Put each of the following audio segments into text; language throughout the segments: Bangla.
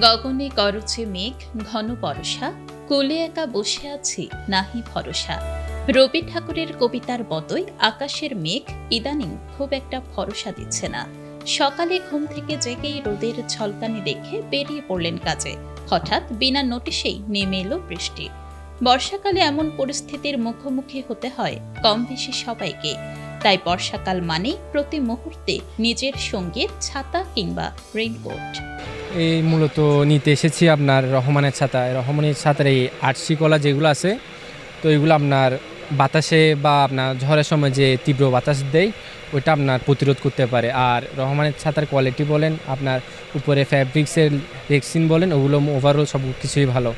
গগনে করছে মেঘ, ঘন পরশা কোলে একা বসে আছি, নাহি ভরসা। রবি ঠাকুরের কবিতার মতোই আকাশের মেঘ ইদানিং খুব একটা ভরসা দিচ্ছে না। সকালে ঘুম থেকে জেগেই রোদের ঝলকানি দেখে বেরিয়ে পড়লেন কাজে। হঠাৎ বিনা নোটিশেই নেমে এলো বৃষ্টি। বর্ষাকালে এমন পরিস্থিতির মুখোমুখি হতে হয় কম বেশি সবাইকে। তাই বর্ষাকাল মানেই প্রতি মুহূর্তে নিজের সঙ্গে ছাতা কিংবা রেইনকোট। এই মূলত নিতে এসেছি আপনার রহমানের ছাতা। রহমানের ছাতার এই আটশি কলা যেগুলো আছে, তো এগুলো আপনার বাতাসে বা আপনার ঝড়ের সময় যে তীব্র বাতাস দেয়, ওইটা আপনার প্রতিরোধ করতে পারে। আর রহমানের ছাতার কোয়ালিটি বলেন, আপনার উপরে ফ্যাব্রিক্সের রেক্সিন বলেন, ওগুলো ওভারঅল সব কিছুই ভালো।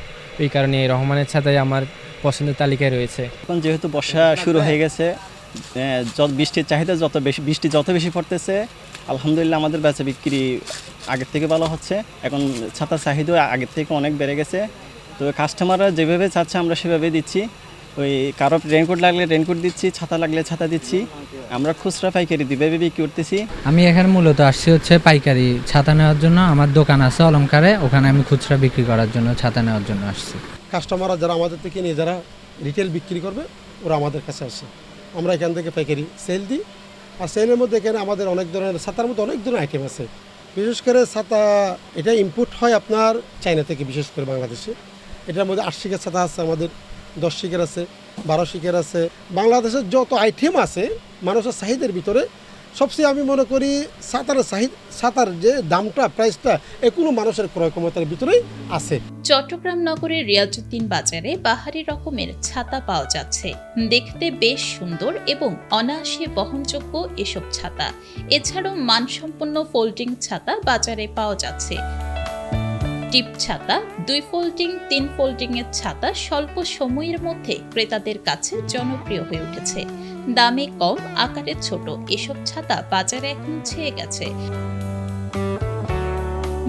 এই কারণে রহমানের ছাতাই আমার পছন্দের তালিকায় রয়েছে। এখন যেহেতু বর্ষা শুরু হয়ে গেছে যত বৃষ্টির চাহিদা যত বেশি বৃষ্টি যত বেশি পড়তেছে আলহামদুলিল্লাহ আমাদের বেচা বিক্রি আগের থেকে ভালো হচ্ছে। এখন ছাতার চাহিদা আগের থেকে অনেক বেড়ে গেছে। তো কাস্টমাররা যেভাবে চাচ্ছে আমরা সেভাবে দিচ্ছি। ওই কারও রেনকোট লাগলে রেনকোট দিচ্ছি ছাতা লাগলে ছাতা দিচ্ছি। আমরা খুচরা পাইকারি দিবে বিক্রি করতেছি। আমি এখানে মূলত আসছি হচ্ছে পাইকারি ছাতা নেওয়ার জন্য। আমার দোকান আছে অলংকারে ওখানে আমি খুচরা বিক্রি করার জন্য ছাতা নেওয়ার জন্য আসছি। কাস্টমাররা যারা আমাদের থেকে নিয়ে যারা রিটেল বিক্রি করবে ওরা আমাদের কাছে আসে। আমরা এখান থেকে পাইকারি সেল দিই। আর সেলের মধ্যে এখানে আমাদের অনেক ধরনের ছাতার মধ্যে অনেক ধরনের আইটেম আছে। বিশেষ করে ছাতা, এটা ইম্পোর্ট হয় আপনার চায়না থেকে, বিশেষ করে বাংলাদেশে। এটার মধ্যে আট শিকের ছাতা আছে আমাদের, দশ শিকের আছে, বারো শিকের আছে। বাংলাদেশের যত আইটেম আছে, মানুষের চাহিদার ভিতরে সবচেয়ে আমি মনে করি সাঁতারের সাহিত সাঁতার যে দামটা প্রাইসটা কোনো মানুষের ক্রয় ক্ষমতার ভিতরেই আছে। চট্টগ্রাম নগরের রিয়াজুদ্দিন বাজারে বাহারি রকমের ছাতা পাওয়া যাচ্ছে। দেখতে বেশ সুন্দর এবং অনায়াসে বহনযোগ্য এসব ছাতা। এছাড়াও মানসম্পন্ন ফোল্ডিং ছাতা বাজারে পাওয়া যাচ্ছে। টিপ ছাতা, দুই ফোল্ডিং তিন ফোল্ডিং এর ছাতা স্বল্প সময়ের মধ্যে ক্রেতাদের কাছে জনপ্রিয় হয়ে উঠেছে। দামে কম, আকারে ছোট, এসব ছাতা বাজারে এখন ছেয়ে গেছে।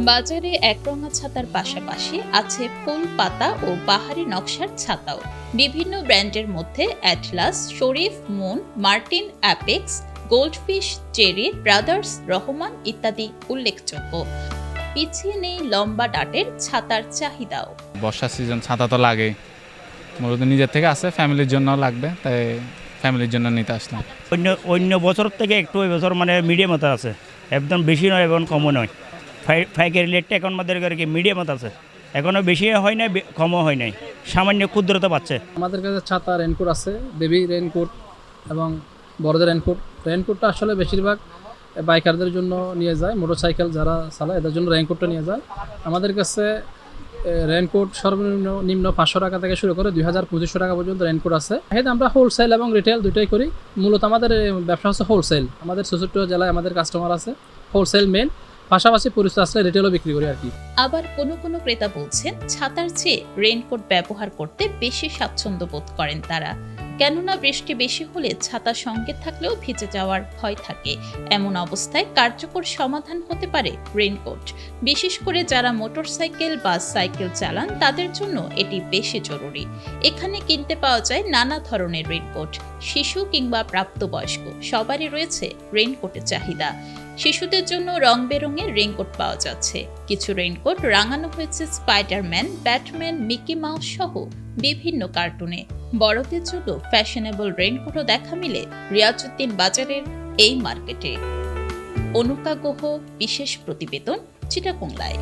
বাজারে একরঙা ছাতার পাশাপাশি আছে ফুল পাতা ও বাহারি নকশার ছাতাও। বিভিন্ন ব্র্যান্ডের মধ্যে Atlas, Sharif, Moon, Martin, Apex, Goldfish, Cherry, Brothers, Rahman ইত্যাদি উল্লেখযোগ্য। পিছিয়ে নেই লম্বা ডাটের ছাতার চাহিদাও। বর্ষা সিজন ছাতা তো লাগেই। মূলত নিজের থেকে আছে ফ্যামিলির জন্য লাগবে তাই ফ্যামিলির জন্য নিতে আসলাম। অন্য অন্য বছর থেকে একটু ওই বছর মানে মিডিয়ামতে আছে। একদম বেশি নয় এবং কমও নয়। ফাই পাইকারি রেটটা এখন আমাদের আর কি মিডিয়ামত আছে। এখনও বেশি হয় নাই বে- কমও হয় নাই। সামান্য ক্ষুদ্রতা পাচ্ছে। আমাদের কাছে ছাতা রেনকোট আছে বেবি রেনকোট এবং বড়দের রেনকোট রেনকোটটা আসলে বেশিরভাগ বাইকারদের জন্য নিয়ে যায়, মোটরসাইকেল যারা চালায়, এদের জন্য রেনকোটটা নিয়ে যায়। আমাদের কাছে রেনকোট সর্বনিম্ন নিম্ন পাঁচশো টাকা থেকে শুরু করে দুই হাজার পঁচিশশো টাকা পর্যন্ত রেনকোট আছে। এতে আমরা হোলসেল এবং রিটেল দুটোই করি। মূলত আমাদের ব্যবসা হচ্ছে হোলসেল আমাদের চৌষট্টি জেলায় আমাদের কাস্টমার আছে হোলসেল মেন পাশাপাশি আসলে রিটেলও বিক্রি করি আর কি। আবার কোনো কোনো ক্রেতা বলছেন, ছাতার চেয়ে রেনকোট ব্যবহার করতে বেশি স্বাচ্ছন্দ্য বোধ করেন তারা। কেননা বৃষ্টি বেশি হলে ছাতা সঙ্গে থাকলেও ভিজে যাওয়ার ভয় থাকে। এমন অবস্থায় কার্যকর সমাধান হতে পারে রেইনকোট। বিশেষ করে যারা মোটরসাইকেল বা সাইকেল চালান, তাদের জন্য এটি বেশি জরুরি। এখানে কিনতে পাওয়া যায় নানা ধরনের রেইনকোট। শিশু কিংবা প্রাপ্তবয়স্ক, সবারই রয়েছে রেইনকোটের চাহিদা। শিশুদের জন্য রং বেরঙের রেইনকোট পাওয়া যাচ্ছে। কিছু রেইনকোট রাঙানো হয়েছে স্পাইডারম্যান ব্যাটম্যান মিকি মাউস সহ বিভিন্ন কার্টুনে বড়দের জন্য ফ্যাশনেবল রেইনকোটও দেখা মিলে রিয়াজুদ্দিন বাজারের এই মার্কেটে অনুকা গুহ, বিশেষ প্রতিবেদন চিটাকুংলায়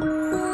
Música